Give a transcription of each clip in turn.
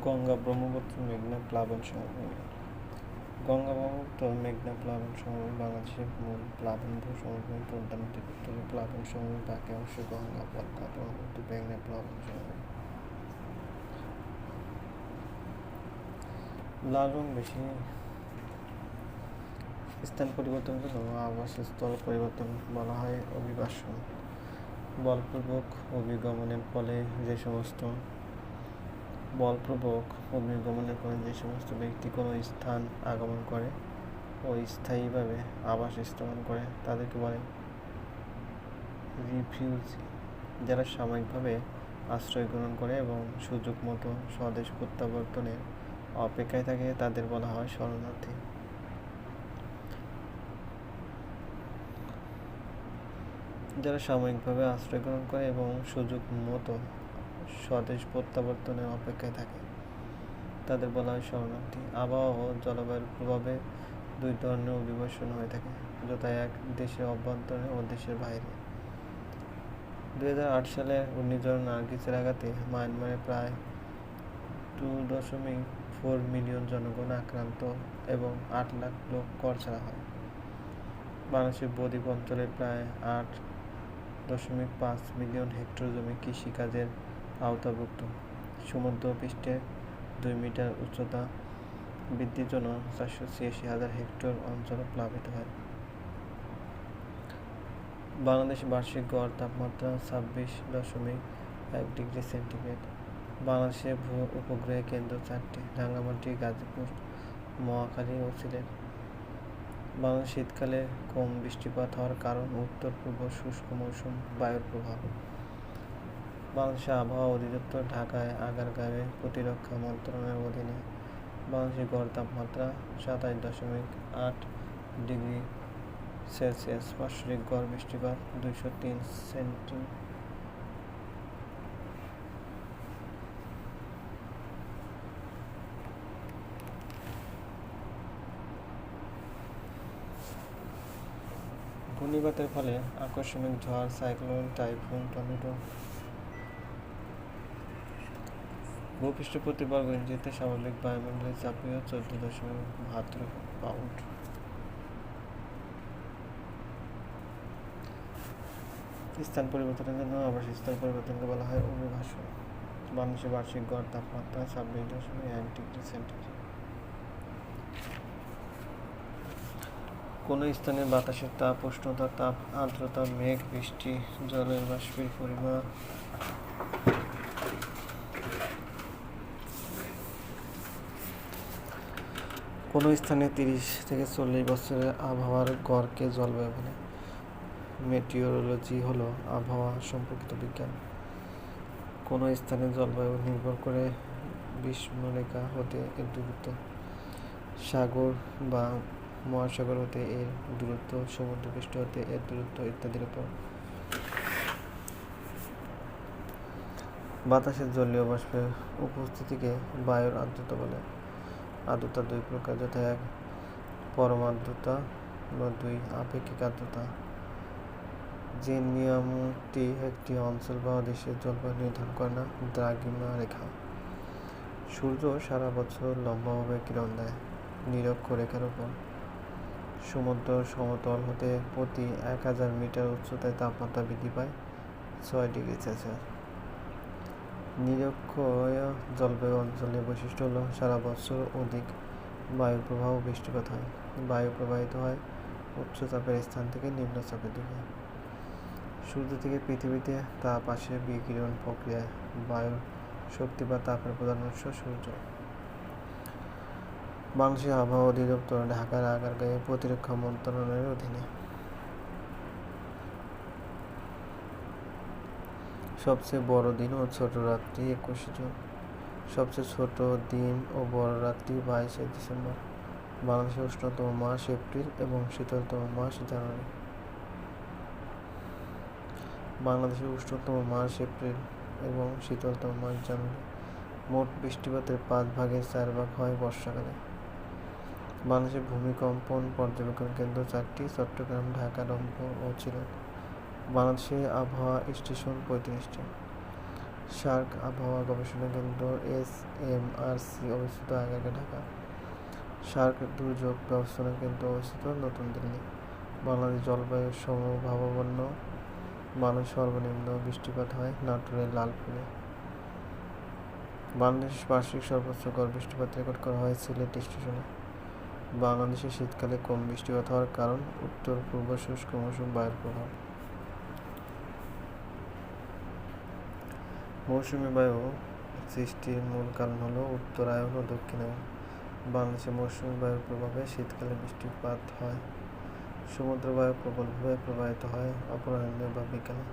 গঙ্গা ব্রহ্মপুত্র, মেঘনা প্লাবন সমভূমি। গঙ্গা ব্রহ্মপুত্র, মেঘনা প্লাবন সমভূমি, বাংলাদেশের মূল প্লাবনভূ সমভূমি পদ্মা নদীর উত্তরে প্লাবন সমভূমি, বাকি অংশ গঙ্গা, পদ্মা ব্রহ্মপুত্র, মেঘনা প্লাবন সমভূমি। লাল রং বেশি স্থান পরিবর্তন জন্য আবাসস্থল পরিবর্তন বলা হয় অভিবাসন। বলপূর্বক অভিগমনের ফলে যে সমস্ত বলপূর্বক অভিগমনের ফলে যে সমস্ত ব্যক্তি কোনো স্থান আগমন করে ও স্থায়ীভাবে আবাস স্থাপন করে, তাদেরকে বলে রিফিউজি, যারা সাময়িকভাবে আশ্রয় গ্রহণ করে এবং সুযোগ মতো স্বদেশ প্রত্যাবর্তনের অপেক্ষায় থাকে, তাদের বলা হয় শরণার্থী। যারা সাময়িকভাবে আশ্রয় গ্রহণ করে এবং সুযোগ মতো স্বদেশ প্রত্যাবর্তনের অপেক্ষায় থাকে। তাদের বলা হয় শরণার্থী। আবহাওয়া ও জলবায়ুর প্রভাবে দুই ধরনের অভিবাসন হয়ে থাকে যথা এক দেশের অভ্যন্তরে ও দেশের বাইরে। দুই হাজার আট সালে ঘূর্ণিঝড় নার্গিসের আঘাতে মায়ানমারে প্রায় টু দশমিক ফোর মিলিয়ন জনগণ আক্রান্ত এবং আট লাখ লোক কর ছাড়া হয়। বাংলাদেশের বদ্বীপ অঞ্চলে প্রায় আট দশমিক পাঁচ মিলিয়ন হেক্টর জমি কৃষিকাজের আওতাভুক্ত। সমুদ্র পৃষ্ঠে দুই মিটার উচ্চতা বৃদ্ধির জন্য চারশো ছিয়াশি হাজার হেক্টর অঞ্চল প্লাবিত হয়। বাংলাদেশে বার্ষিক গড় তাপমাত্রা ছাব্বিশ দশমিক এক ডিগ্রি সেন্টিগ্রেড। বাংলাদেশের ভূ উপগ্রহের কেন্দ্র চারটি রাঙ্গামাটি গাজীপুর, মহাখালী ও সিলেট। বাংলাদেশ শীতকালে কম বৃষ্টিপাত হওয়ার কারণ উত্তর পূর্ব শুষ্ক মৌসুম, বায়ুর প্রভাব। বাংলাদেশের আবহাওয়া অধিদপ্তর ঢাকায় আগারগাঁওয়ে প্রতিরক্ষা মন্ত্রণালয়ের অধীনে বাংলাদেশের গড় তাপমাত্রা সাতাশ দশমিক আট ডিগ্রি সেলসিয়াস, বার্ষিক গড় বৃষ্টিপাত দুইশো তিন সেন্টি ঘূর্ণিবাতের ফলে আকস্মিক ঝড়, সাইক্লোন, টাইফুন টর্নেডো ভূপৃষ্ঠ প্রতি বর্গ ইঞ্চিতে স্বাভাবিক বায়ুমণ্ডলের চাপীয় চোদ্দ দশমিক বাহাত্তর পাউন্ড। স্থান পরিবর্তনের জন্য আবাস স্থান পরিবর্তনকে বলা হয় অভিবাসন মানুষের বার্ষিক গড় তাপমাত্রা ছাব্বিশ দশমিক এক ডিগ্রি সেন্টিগ্রেড। কোনো স্থানে বাতাসের তাপ উষ্ণতা তাপ, আর্দ্রতা, মেঘ, বৃষ্টি, জলের বাষ্পের পরিমাণ কোনো স্থানে তিরিশ থেকে চল্লিশ বছরের আবহাওয়ার গড়কে জলবায়ু বলে মেটিওরোলজি হলো আবহাওয়া সম্পর্কিত বিজ্ঞান। কোনো স্থানে জলবায়ু নির্ভর করে বিস্মরেখা হতে এর দূরত্ব। সাগর বা মহাসাগর হতে এর দূরত্ব সমুদ্রপৃষ্ঠ হতে এর দূরত্ব ইত্যাদির উপর। বাতাসের জলীয় বাষ্পের উপস্থিতিকে বায়ুর আর্দ্রতা বলে। আর্দ্রতা দুই প্রকার, যথা এক পরম আর্দ্রতা বা দুই আপেক্ষিক আর্দ্রতা। যে নিয়মটি একটি অঞ্চল বা দেশের জলবায়ু নির্ধারণ করে না, দ্রাঘিমা রেখা। সূর্য সারা বছর লম্বাভাবে কিরণ দেয়, নিরক্ষ রেখার উপর। সমুদ্র সমতল হতে প্রতি এক হাজার মিটার উচ্চতায় তাপমাত্রা বৃদ্ধি পায় ছয় ডিগ্রি সেলসিয়াস। নিরক্ষীয় জলবায়ু অঞ্চলের বৈশিষ্ট্য হলো সারা বছর অধিক বায়ু প্রবাহ বৃষ্টিপাত হয়। বায়ু প্রবাহিত হয় উচ্চ চাপের স্থান থেকে নিম্ন চাপের দিকে। সূর্য থেকে পৃথিবীতে তাপ আসে বিকিরণ প্রক্রিয়ায়। বায়ুর শক্তি বা তাপের প্রধান উৎস সূর্য। বাংলাদেশের আবহাওয়া অধিদপ্তর ঢাকার আগারগাঁয়ে প্রতিরক্ষা মন্ত্রণালয়ের অধীনে সবচেয়ে বড় দিন ও ছোট রাত্রি একুশে জুন। সবচেয়ে ছোট দিন ও বড় রাত্রি বাইশে ডিসেম্বর। বাংলাদেশের উষ্ণতম মাস এপ্রিল এবং শীতলতম মাস জানুয়ারি। বাংলাদেশের উষ্ণতম মাস এপ্রিল এবং শীতলতম মাস জানুয়ারি। মোট বৃষ্টিপাতের পাঁচ ভাগের চার ভাগ হয় বর্ষাকালে। বাংলাদেশের ভূমিকম্পন পর্যবেক্ষণ কেন্দ্র চারটি, চট্টগ্রাম, ঢাকা, রংপুর ও সিলেট বাংলাদেশে আবহাওয়া স্টেশন পঁয়ত্রিশটি সার্ক আবহাওয়া গবেষণা কেন্দ্র এস এম আর সি অবস্থিত আগারগা ঢাকা। সার্ক দুর্যোগ ব্যবস্থাপনা কেন্দ্র অবস্থিত নতুন দিল্লি। বাংলাদেশ জলবায়ু সমভাবাপন্ন। মানুষ সর্বনিম্ন বৃষ্টিপাত হয় নাটোরের লালপুরে। বাংলাদেশ বার্ষিক সর্বোচ্চ গড় বৃষ্টিপাত রেকর্ড করা হয় সিলেট স্টেশনে। বাংলাদেশে শীতকালে কম বৃষ্টিপাত হওয়ার কারণ উত্তর পূর্ব শুষ্ক মৌসুম, বায়ুর প্রভাব। মৌসুমি বায়ু সৃষ্টির মূল কারণ হলো উত্তরায়ণ ও দক্ষিণায়ন বাংলাদেশে মৌসুমি বায়ুর প্রভাবে শীতকালে বৃষ্টিপাত হয়। সমুদ্র বায়ু প্রবলভাবে প্রবাহিত হয় অপরাহ্নে বা বিকালে।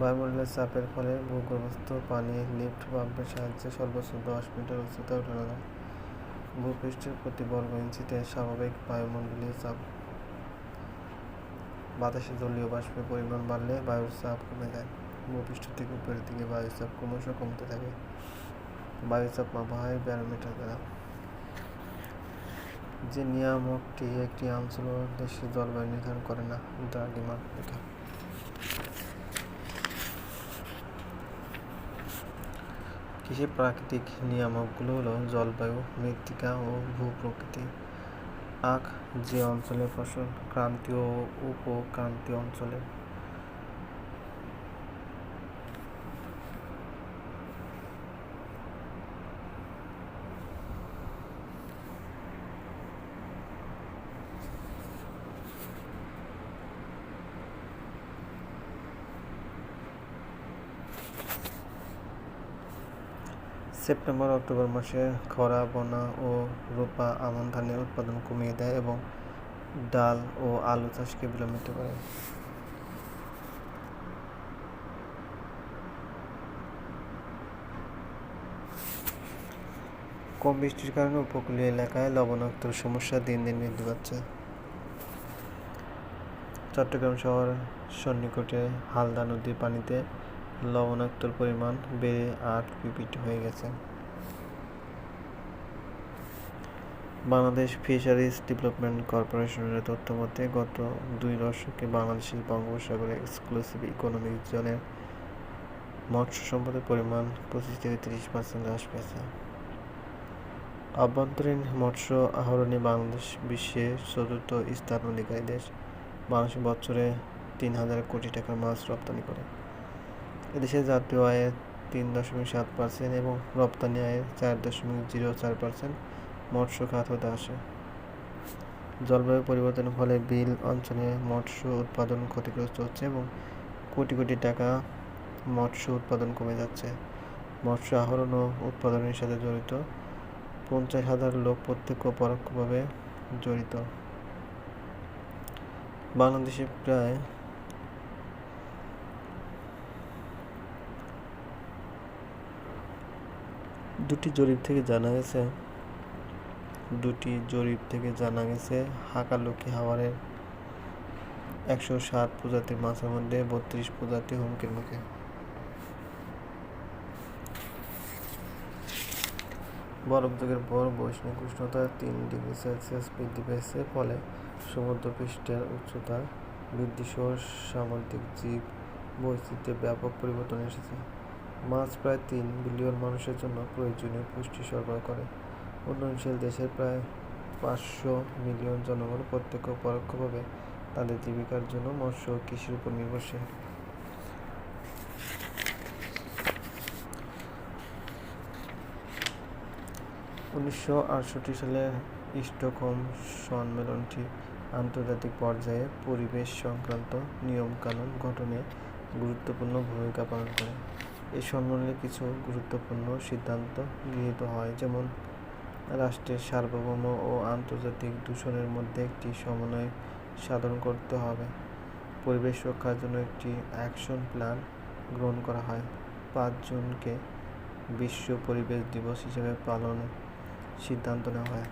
বায়ুমণ্ডলের চাপের ফলে ভূগর্ভস্থ পানি, লিফট পাম্পের সাহায্যে সর্বোচ্চ দশ মিটার উচ্চতা উঠানো যায় ভূপৃষ্ঠের প্রতি বর্গ ইঞ্চিতে স্বাভাবিক বায়ুমণ্ডলীয় চাপ। বাতাসে জলীয় বাষ্পের পরিমাণ বাড়লে বায়ুর চাপ কমে যায়। ভূপৃষ্ঠ থেকে উপরের দিকে বায়ুর চাপ ক্রমশ কমতে থাকে। বায়ুর চাপ মাপা হয় ব্যারোমিটার দ্বারা। যে নিয়ামকটি একটি অঞ্চল দেশের জলবায়ু নির্ধারণ করে না দ্রাঘিমা রেখা কৃষি প্রাকৃতিক নিয়ামকগুলো হলো জলবায়ু, মৃত্তিকা ও ভূপ্রকৃতি। আখ যে অঞ্চলের ফসল, ক্রান্তীয় ও উপক্রান্তীয় অঞ্চলে। সেপ্টেম্বর, অক্টোবর মাসে খরা, বন্যা ও রোপা আমন ধানের উৎপাদন কমিয়ে দেয় এবং ডাল ও আলু চাষকে বিলম্বিত করে। কম বৃষ্টির কারণে উপকূলীয় এলাকায় লবণাক্তর সমস্যা দিন দিন বৃদ্ধি পাচ্ছে। চট্টগ্রাম শহর সন্নিকটে হালদা নদীর পানিতে লবণাক্তর পরিমাণ বেড়ে আট পিপিটি হয়ে গেছে। বাংলাদেশ ফিশারিজ ডেভেলপমেন্ট কর্পোরেশনের তথ্য মতে, গত দুই দশকে বাংলাদেশের বঙ্গোপসাগরে এক্সক্লুসিভ ইকোনমিক জোনের মৎস্য সম্পদের পরিমাণ পঁচিশ থেকে তিরিশ পার্সেন্ট হ্রাস পেয়েছে। আভ্যন্তরীণ মৎস্য আহরণে বাংলাদেশ বিশ্বের চতুর্থ স্থান অধিকারী দেশ। বাংলাদেশ বছরে তিন হাজার কোটি টাকার মাছ রপ্তানি করে। এদেশে জাতীয় আয়ের তিন দশমিক সাত পার্সেন্ট এবং রপ্তানি আয়ের চার দশমিক জিরো চার পার্সেন্ট মৎস্য খাত হতে আসে। জলবায়ু পরিবর্তনের ফলে বিল অঞ্চলে মৎস্য উৎপাদন ক্ষতিগ্রস্ত হচ্ছে এবং কোটি কোটি টাকা মৎস্য উৎপাদন কমে যাচ্ছে। মৎস্য আহরণ ও উৎপাদনের সাথে জড়িত পঞ্চাশ হাজার লোক প্রত্যক্ষ পরোক্ষভাবে জড়িত। বাংলাদেশে প্রায় দুটি জরিপ থেকে জানা গেছে। দুটি জরিপ থেকে জানা গেছে, হাকালুকি হাওয়ারের একশো সাত প্রজাতির মাছের মধ্যে বত্রিশ প্রজাতি হুমকির মুখে। বরফ যুগের পর বৈষ্ণিক উষ্ণতা তিন ডিগ্রি সেলসিয়াস বৃদ্ধি পেয়েছে, ফলে সমুদ্রপৃষ্ঠের উচ্চতা বৃদ্ধি সহ সামুদ্রিক জীব বৈচিত্র্যে ব্যাপক পরিবর্তন এসেছে। মাছ প্রায় তিন বিলিয়ন মানুষের জন্য প্রয়োজনীয় পুষ্টি সরবরাহ করে। উন্নয়নশীল দেশের প্রায় পাঁচশো মিলিয়ন জনগণ প্রত্যক্ষ পরোক্ষভাবে তাদের জীবিকার জন্য মৎস্য কৃষির উপর নির্ভরশীল। উনিশশো আটষট্টি সালে স্টকহোম সম্মেলনটি আন্তর্জাতিক পর্যায়ে পরিবেশ সংক্রান্ত নিয়মকানুন গঠনে গুরুত্বপূর্ণ ভূমিকা পালন করে। এই সম্মেলনে কিছু গুরুত্বপূর্ণ সিদ্ধান্ত গৃহীত হয়। যেমন, রাষ্ট্রের সার্বভৌম ও আন্তর্জাতিক দূষণের মধ্যে একটি সমন্বয় সাধন করতে হবে। পরিবেশ রক্ষার জন্য একটি অ্যাকশন প্ল্যান গ্রহণ করা হয়। পাঁচ জুনকে বিশ্ব পরিবেশ দিবস হিসেবে পালনের সিদ্ধান্ত নেওয়া হয়।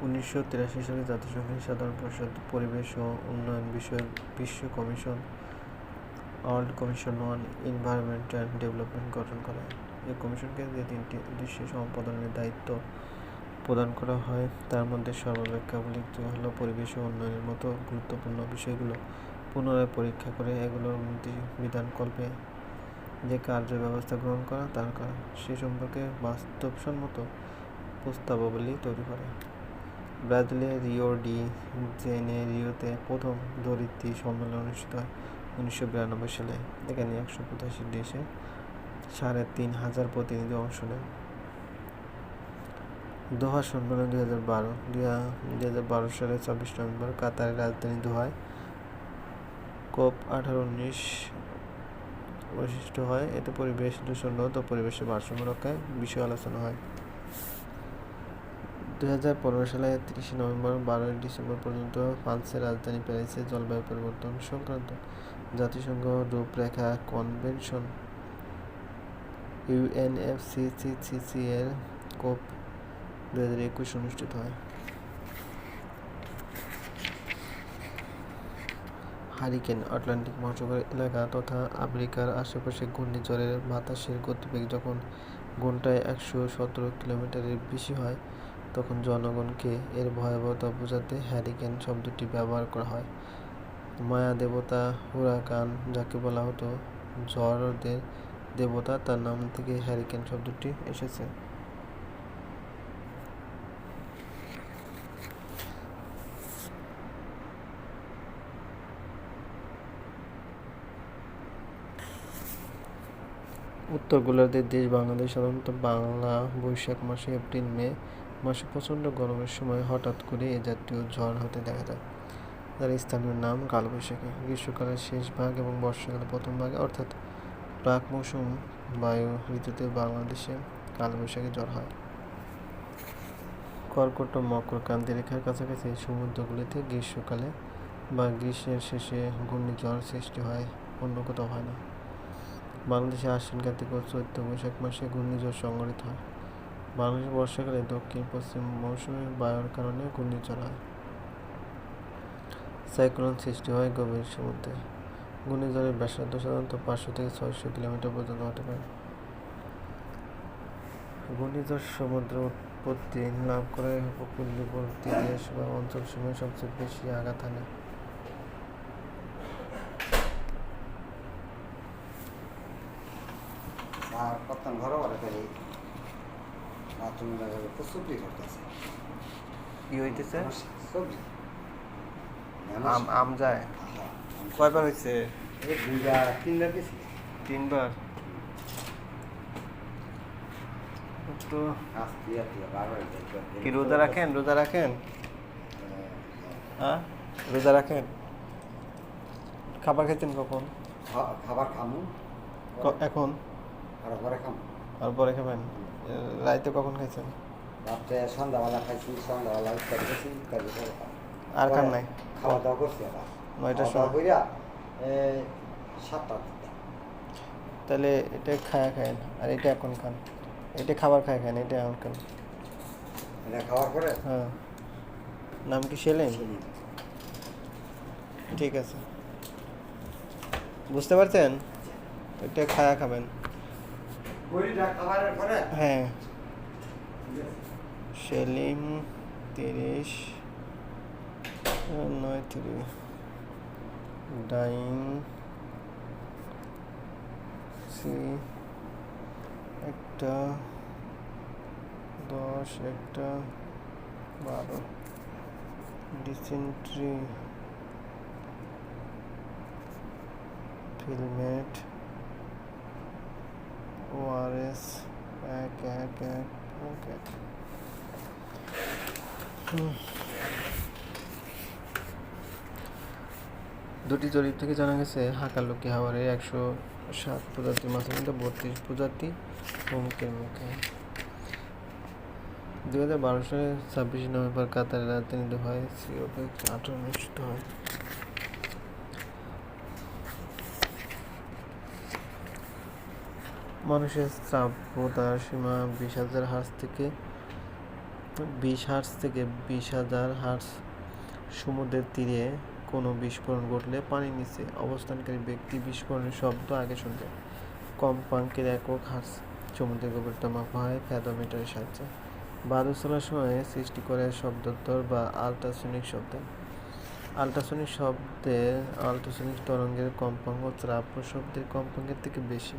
উনিশশো তিরাশি সালে জাতিসংঘের সাধারণ পরিষদ পরিবেশ ও উন্নয়ন বিষয়ক বিশ্ব commission world commission on environment and development গঠন করে। এই কমিশনকে যে তিনটি উদ্দেশ্য সম্পাদনের দায়িত্ব প্রদান করা হয়, তার মধ্যে সর্বাপেক্ষা উল্লেখযোগ্য হল পরিবেশ ও উন্নয়নের মতো গুরুত্বপূর্ণ বিষয়গুলো পুনরায় পরীক্ষা করে এগুলোর উন্নতি বিধানকল্পে যে কার্য ব্যবস্থা গ্রহণ করা দরকার সে সম্পর্কে বাস্তবসম্মত প্রস্তাবাবলী তৈরি করে। ব্রাজিলের রিও ডি জেনেরিওতে প্রথম ধরিত্রী সম্মেলন অনুষ্ঠিত হয়। উনিশশো বিরানব্বই সালে এখানে একশো পঁচাশি দেশে সাড়ে তিন হাজার প্রতিনিধি অংশ নেন দোহা সম্মেলন দুই হাজার বারো, দুই হাজার বারো সালে চব্বিশ নভেম্বর কাতারের রাজধানী দোহায় কোপ আঠারো উনিশ বৈশিষ্ট্য হয়। এতে পরিবেশ দূষণ রোধ ও পরিবেশের ভারসাম্য রক্ষায় বিষয়ে আলোচনা হয়। দুই হাজার পনেরো সালে তিরিশে নভেম্বর বারোই ডিসেম্বর পর্যন্ত ফ্রান্সের রাজধানী প্যারিসে জলবায়ু পরিবর্তন সংক্রান্ত জাতিসংঘ রূপরেখা কনভেনশন ইউএনএফসিসিসি এর কোপ দু হাজার একুশ অনুষ্ঠিত হয়। হারিকেন, আটলান্টিক মহাসাগর এলাকা তথা আমেরিকার আশেপাশে ঘূর্ণিঝড়ের বাতাসের গতিবেগ যখন ঘন্টায় একশো সতেরো কিলোমিটারের বেশি হয়, তখন জনগণকে এর ভয়াবহতা বোঝাতে হ্যারিকেন শব্দটি ব্যবহার করা হয়। মায়া দেবতা হুরাকান, যাকে বলা হতো ঝড়দের দেবতা, তার নাম থেকে হ্যারিকেন শব্দটি এসেছে। উত্তর গোলার্ধের দেশ বাংলাদেশ সাধারণত বাংলা বৈশাখ মাসে এপ্রিল মে মাসে প্রচণ্ড গরমের সময় হঠাৎ করে এ জাতীয় ঝড় হতে দেখা যায়। তার স্থানীয় নাম কালবৈশাখী। গ্রীষ্মকালের শেষ ভাগ এবং বর্ষাকালের প্রথম ভাগে, অর্থাৎ প্রাক মৌসুম বায়ু ঋতুতে বাংলাদেশে কালবৈশাখী ঝড় হয়। কর্কট মকর ক্রান্তি রেখার কাছাকাছি সমুদ্রগুলিতে গ্রীষ্মকালে বা গ্রীষ্মের শেষে ঘূর্ণিঝড় সৃষ্টি হয়, অন্য কোথাও হয় না। বাংলাদেশে আশ্বিন, কার্তিক ও চৈত্র বৈশাখ মাসে ঘূর্ণিঝড় সংঘটিত হয়। বাংলাদেশে বর্ষাকালে দক্ষিণ পশ্চিম মৌসুমী বায়ুর কারণে ঘূর্ণিঝড় হয়। সাইক্লোন সৃষ্টি হয় গভীর সমুদ্রে। ঘূর্ণিঝড়ের ব্যাসার্ধ সাধারণত পাঁচশো থেকে ছয়শো কিলোমিটার পর্যন্ত হতে পারে। ঘূর্ণিঝড় সমুদ্র উৎপত্তি লাভ করে উপকূলবর্তী দেশ বা অঞ্চল সময় সবচেয়ে বেশি আঘাত হানে। আর ঘর ঘরে বাথরুম প্রস্তুতি করতেছে? কি হইতেছে? সবজি। আম আম যায়। কয়বার হয়েছে? দুইবার তিনবার গেছি তিনবার? তো কি রোজা রাখেন? রোজা রাখেন? হ্যাঁ। রোজা রাখেন? খাবার খেতেন কখন? খাবার খামু। এখন? আর ঘরে খামু। আর পরে খাবেন? রাইতে কখন খাইছেন? রাত্রে সন্ধ্যাবেলা খাইছি সন্ধ্যাবেলা ইত্যাদি গেছি ইত্যাদি। আর খান নাই। খাওয়া দাওয়া করছি আবার নয়টার সময়। কইরা সাতটা তাহলে এটা খায়া খায়েন আর এটা এখন খান। এটা খাবার খায় খান এটা এখন খান। এটা খাওয়ার পরে? হ্যাঁ। নাম কি সেলেন ঠিক আছে। বুঝতে পারছেন? এটা খায়া খাবেন। হ্যাঁ। সেলিম তিরিশ। নয় তিরিশ ডাইং সি একটা, দশ, একটা, বারো। ডিসেন্ট্রি ফিলমেট ওআরএস এক এক এক এক এক। দুটি জরিপ থেকে জানা গেছে হাকালুকি হাওয়ারে একশো সাত প্রজাতির মাছের মধ্যে বত্রিশ প্রজাতি হুমকির মুখে। দু হাজার বারো সালে ছাব্বিশে নভেম্বর কাতারের রাজধানী দোহায় সিওপে আঠারো অনুষ্ঠিত হয়। মানুষের শ্রাব্যতার সীমা বিশ হাজার হার্স থেকে বিশ হার্স থেকে বিশ হাজার হার্স সমুদ্রের তীরে কোনো বিস্ফোরণ ঘটলে পানির নিচে অবস্থানকারী ব্যক্তি বিস্ফোরণের শব্দ আগে শুনবে। কম্পাঙ্কের একক হাস সমুদ্রের গভীরতা মাপা হয় ফ্যাদোমিটারের সাহায্যে। বাদুর চলার সময় সৃষ্টি করে শব্দোত্তর বা আলট্রাসনিক শব্দ। আল্ট্রাসনিক শব্দে আল্ট্রাসনিক তরঙ্গের কম্পাঙ্ক ত্রাব্য শব্দের কম্পাঙ্কের থেকে বেশি।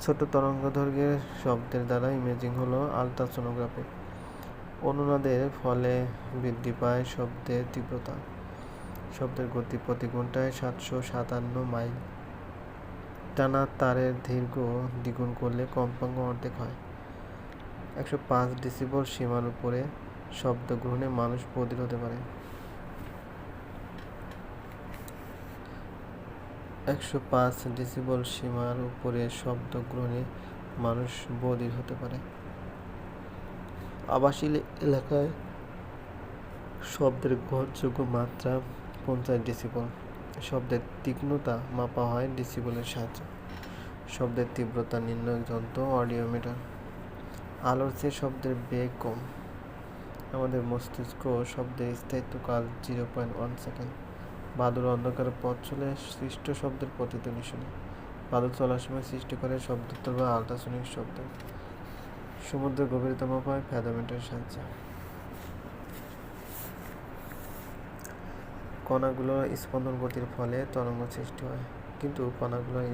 ছোট তরঙ্গদৈর্ঘ্যের শব্দের দ্বারা ইমেজিং হলো আল্ট্রাসোনোগ্রাফি। অনুনাদের ফলে বৃদ্ধি পায় শব্দের তীব্রতা। শব্দের গতি প্রতি ঘন্টায় সাতশো সাতান্ন মাইল। টানা তারের দীর্ঘ দ্বিগুণ করলে কম্পাঙ্ক অর্ধেক হয়। একশো পাঁচ ডিসিবল সীমার উপরে শব্দ গ্রহণে মানুষ বধির হতে পারে। একশো পাঁচ ডিসিবল সীমার উপরে শব্দ গ্রহণে মানুষ বধির হতে পারে। আবাসিক এলাকায় শব্দের গ্রহণযোগ্য মাত্রা পঞ্চাশ ডেসিবল শব্দের তীক্ষ্ণতা মাপা হয় ডেসিবলের সাহায্যে। শব্দের তীব্রতা নির্ণয় যন্ত্র অডিওমিটার আলোর চেয়ে শব্দের বেগ কম। আমাদের মস্তিষ্ক শব্দের স্থায়িত্বকাল জিরো পয়েন্ট ওয়ান সেকেন্ড বাদুর অন্ধকারে পথ চলে সৃষ্ট শব্দের প্রতিধ্বনি শুনে বাদুর চলার সময় সৃষ্টি করে শব্দোত্তর বা আল্ট্রাসনিক শব্দ। সমুদ্রের গভীরতা মাপা হয় ফ্যাদোমিটারের সাহায্যে। কণাগুলোর স্পন্দন গতির ফলে তরঙ্গ সৃষ্টি হয়। কিন্তু কণাগুলোর